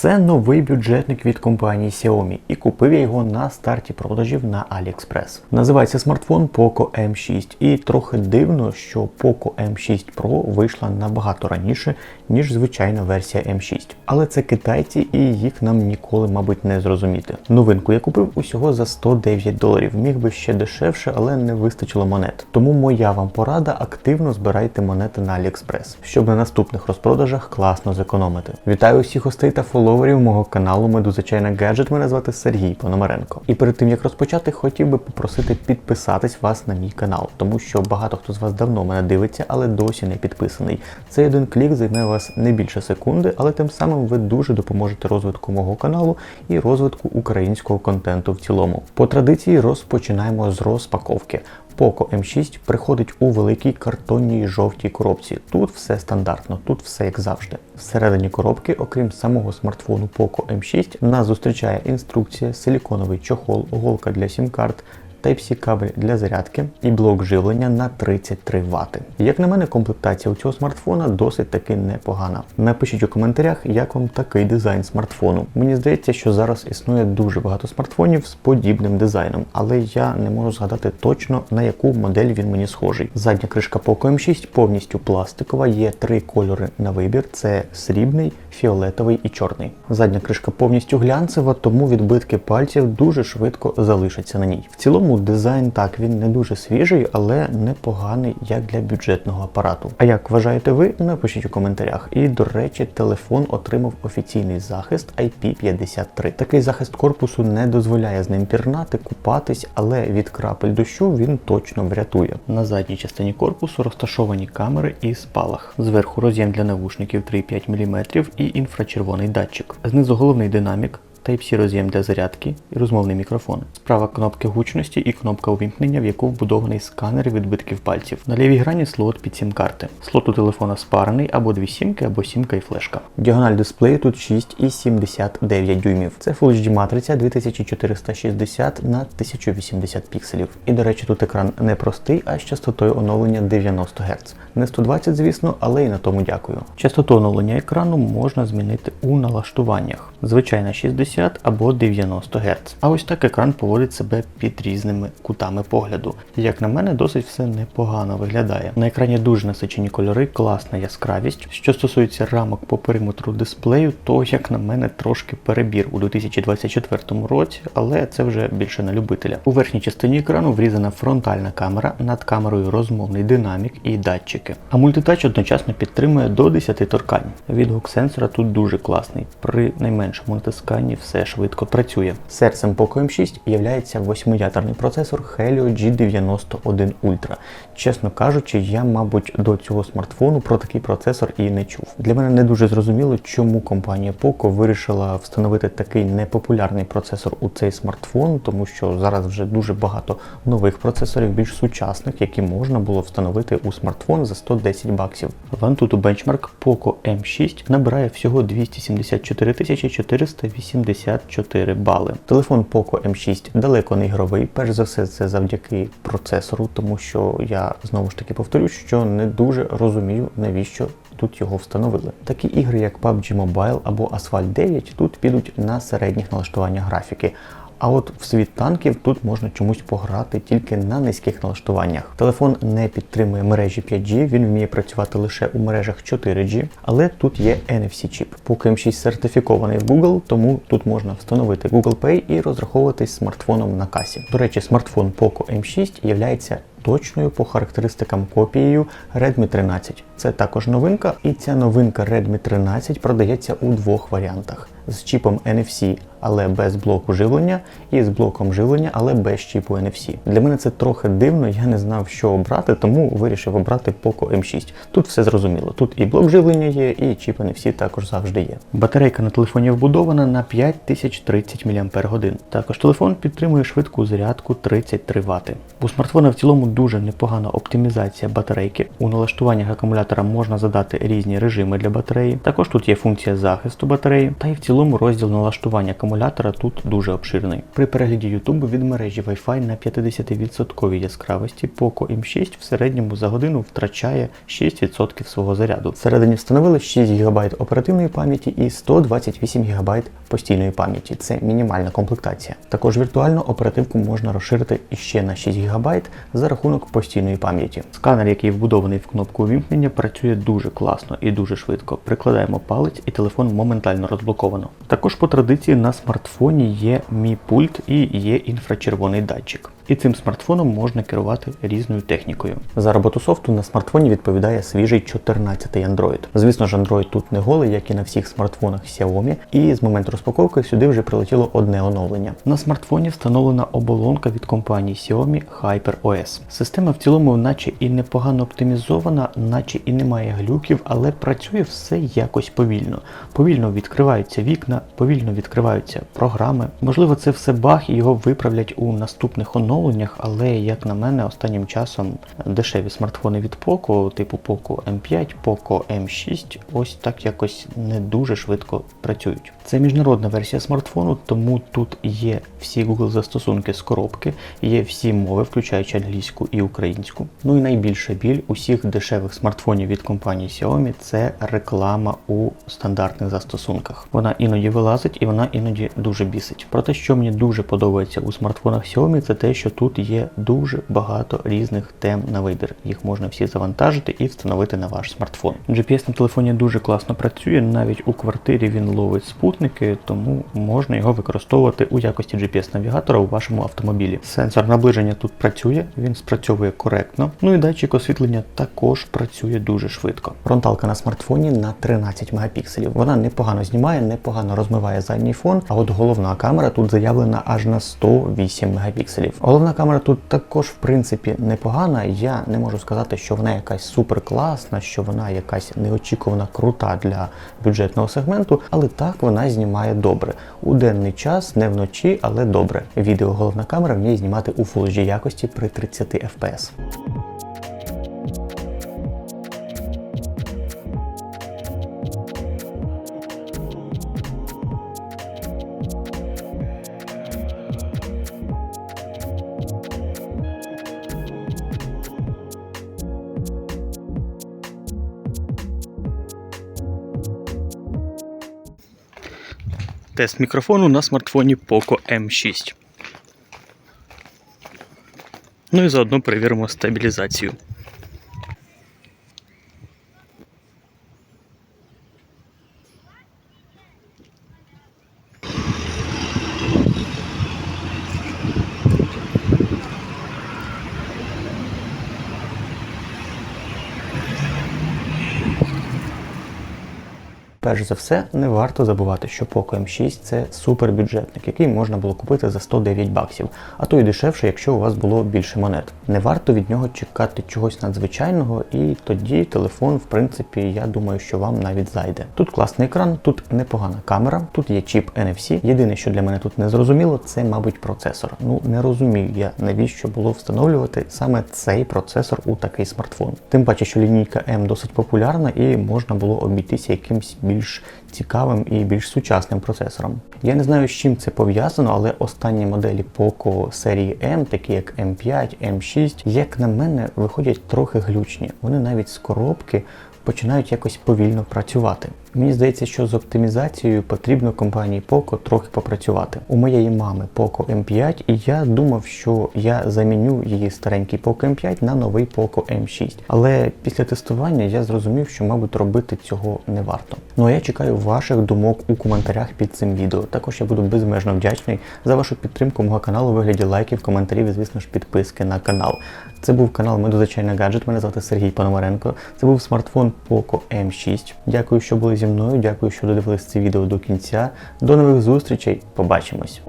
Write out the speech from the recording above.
Це новий бюджетник від компанії Xiaomi і купив я його на старті продажів на AliExpress. Називається смартфон Poco M6 і трохи дивно, що Poco M6 Pro вийшла набагато раніше, ніж звичайна версія M6. Але це китайці і їх нам ніколи, мабуть, не зрозуміти. Новинку я купив усього за 109 доларів. Міг би ще дешевше, але не вистачило монет. Тому моя вам порада активно збирайте монети на AliExpress, щоб на наступних розпродажах класно зекономити. Вітаю усіх гостей та фоловерів мого каналу Медузачайна Гаджет. Мене звати Сергій Пономаренко. І перед тим як розпочати, хотів би попросити підписатись вас на мій канал, тому що багато хто з вас давно мене дивиться, але досі не підписаний. Цей один клік займе вас не більше секунди, але тим самим ви дуже допоможете розвитку мого каналу і розвитку українського контенту в цілому. По традиції розпочинаємо з розпаковки. Poco M6 приходить у великій картонній жовтій коробці. Тут все стандартно, тут все як завжди. Всередині коробки, окрім самого смартфону Poco M6, нас зустрічає інструкція, силіконовий чохол, голка для сім-карт. Type-C кабель для зарядки і блок живлення на 33 Вт. Як на мене, комплектація у цього смартфона досить таки непогана. Напишіть у коментарях, як вам такий дизайн смартфону. Мені здається, що зараз існує дуже багато смартфонів з подібним дизайном, але я не можу згадати точно на яку модель він мені схожий. Задня кришка Poco M6 повністю пластикова, є три кольори на вибір: це срібний, фіолетовий і чорний. Задня кришка повністю глянцева, тому відбитки пальців дуже швидко залишаться на ній. В цілому дизайн так він не дуже свіжий, але непоганий як для бюджетного апарату. А як вважаєте ви? Напишіть у коментарях. І до речі, телефон отримав офіційний захист IP53. Такий захист корпусу не дозволяє з ним пірнати, купатись, але від крапель дощу він точно врятує. На задній частині корпусу розташовані камери і спалах. Зверху роз'єм для навушників 3,5 мм і інфрачервоний датчик. Знизу головний динамік. Type-C роз'єм для зарядки і розмовний мікрофон. Справа кнопки гучності і кнопка увімкнення, в яку вбудований сканер відбитків пальців. На лівій грані слот під сім-карти. Слот у телефона спарений або дві сімки, або сімка і флешка. Діагональ дисплею тут 6,79 дюймів. Це Full HD матриця 2460 на 1080 пікселів. І до речі, тут екран не простий, а з частотою оновлення 90 Гц. Не 120, звісно, але і на тому дякую. Частоту оновлення екрану можна змінити у налаштуваннях. Звичайна 60 або 90 Гц. А ось так екран поводить себе під різними кутами погляду. Як на мене, досить все непогано виглядає. На екрані дуже насичені кольори, класна яскравість. Що стосується рамок по периметру дисплею, то, як на мене, трошки перебір у 2024 році, але це вже більше на любителя. У верхній частині екрану врізана фронтальна камера, над камерою розмовний динамік і датчики. А мультитач одночасно підтримує до 10 торкань. Відгук сенсора тут дуже класний. При найменшому натисканні все швидко працює. Серцем Poco M6 є восьмиядерний процесор Helio G91 Ultra. Чесно кажучи, я, мабуть, до цього смартфону про такий процесор і не чув. Для мене не дуже зрозуміло, чому компанія Poco вирішила встановити такий непопулярний процесор у цей смартфон, тому що зараз вже дуже багато нових процесорів, більш сучасних, які можна було встановити у смартфон за 110 баксів. В Antutu Benchmark Poco M6 набирає всього 274 484 бали. Телефон Poco M6 далеко не ігровий, перш за все, це завдяки процесору, тому що я знову ж таки повторю, що не дуже розумію, навіщо. Тут його встановили. Такі ігри, як PUBG Mobile або Asphalt 9, тут підуть на середніх налаштування графіки. А от в світ танків тут можна чомусь пограти тільки на низьких налаштуваннях. Телефон не підтримує мережі 5G, він вміє працювати лише у мережах 4G, але тут є NFC-чіп. Поки M6 сертифікований в Google, тому тут можна встановити Google Pay і розраховуватись смартфоном на касі. До речі, смартфон Poco M6 є точною по характеристикам копією Redmi 13. Це також новинка, і ця новинка Redmi 13 продається у двох варіантах: з чіпом NFC, але без блоку живлення, і з блоком живлення, але без чіпу NFC. Для мене це трохи дивно, я не знав, що обрати, тому вирішив обрати Poco M6. Тут все зрозуміло. Тут і блок живлення є, і чіп NFC також завжди є. Батарейка на телефоні вбудована на 5030 мАч. Також телефон підтримує швидку зарядку 33 Вт. У смартфона в цілому дуже непогана оптимізація батарейки. У налаштуваннях акумулятора акумулятора можна задати різні режими для батареї. Також тут є функція захисту батареї, та й в цілому розділ налаштування акумулятора тут дуже обширний. При перегляді YouTube від мережі Wi-Fi на 50% яскравості Poco M6 в середньому за годину втрачає 6% свого заряду. Всередині встановили 6 ГБ оперативної пам'яті і 128 ГБ постійної пам'яті. Це мінімальна комплектація. Також віртуально оперативку можна розширити іще на 6 ГБ за рахунок постійної пам'яті. Сканер, який вбудований в кнопку увімкнення, працює дуже класно і дуже швидко. Прикладаємо палець і телефон моментально розблоковано. Також по традиції на смартфоні є мій пульт і є інфрачервоний датчик. І цим смартфоном можна керувати різною технікою. За роботу софту на смартфоні відповідає свіжий 14-й Android. Звісно ж, Android тут не голий, як і на всіх смартфонах Xiaomi, і з моменту розпаковки сюди вже прилетіло одне оновлення. На смартфоні встановлена оболонка від компанії Xiaomi HyperOS. Система в цілому, наче і непогано оптимізована, наче і немає глюків, але працює все якось повільно. Повільно відкриваються вікна, повільно відкриваються програми. Можливо, це все баг і його виправлять у наступних оновленнях, але як на мене, останнім часом дешеві смартфони від Poco, типу Poco M5, Poco M6, ось так якось не дуже швидко працюють. Це міжнародна версія смартфону, тому тут є всі Google застосунки з коробки, є всі мови, включаючи англійську і українську. Ну і найбільша біль усіх дешевих смартфонів від компанії Xiaomi це реклама у стандартних застосунках. Вона іноді вилазить і вона іноді дуже бісить. Проте, що мені дуже подобається у смартфонах Xiaomi, це те, що тут є дуже багато різних тем на вибір. Їх можна всі завантажити і встановити на ваш смартфон. GPS на телефоні дуже класно працює, навіть у квартирі він ловить спутники, тому можна його використовувати у якості GPS-навігатора у вашому автомобілі. Сенсор наближення тут працює, він спрацьовує коректно. Ну і датчик освітлення також працює дуже швидко. Фронталка на смартфоні на 13 мегапікселів. Вона непогано знімає, непогано розмиває задній фон. А от головна камера тут заявлена аж на 108 мегапікселів. Головна камера тут також, в принципі, непогана. Я не можу сказати, що вона якась супер класна, що вона якась неочікувана крута для бюджетного сегменту, але так вона знімає добре. У денний час, не вночі, але добре. Відео головна камера вміє знімати у Full HD якості при 30 FPS. Тест мікрофону на смартфоні Poco M6. Ну і заодно перевіримо стабілізацію. Перш за все, не варто забувати, що Poco M6 це супербюджетник, який можна було купити за 109 баксів, а то й дешевше, якщо у вас було більше монет. Не варто від нього чекати чогось надзвичайного, і тоді телефон, в принципі, я думаю, що вам навіть зайде. Тут класний екран, тут непогана камера, тут є чіп NFC. Єдине, що для мене тут не зрозуміло, це, мабуть, процесор. Ну не розумію я, навіщо було встановлювати саме цей процесор у такий смартфон. Тим паче, що лінійка M досить популярна і можна було обійтися якимсь більш цікавим і більш сучасним процесором. Я не знаю, з чим це пов'язано, але останні моделі Poco серії M, такі як M5, M6, як на мене, виходять трохи глючні. Вони навіть з коробки починають якось повільно працювати. Мені здається, що з оптимізацією потрібно компанії Poco трохи попрацювати. У моєї мами Poco M5, і я думав, що я заміню її старенький Poco M5 на новий Poco M6. Але після тестування я зрозумів, що, мабуть, робити цього не варто. Ну а я чекаю ваших думок у коментарях під цим відео. Також я буду безмежно вдячний за вашу підтримку мого каналу у вигляді лайків, коментарів і, звісно ж, підписки на канал. Це був канал Медузачайний гаджет. Мене звати Сергій Пономаренко. Це був смартфон Poco M6. Дякую, що були зі мною. Дякую, що додивились це відео до кінця. До нових зустрічей. Побачимось.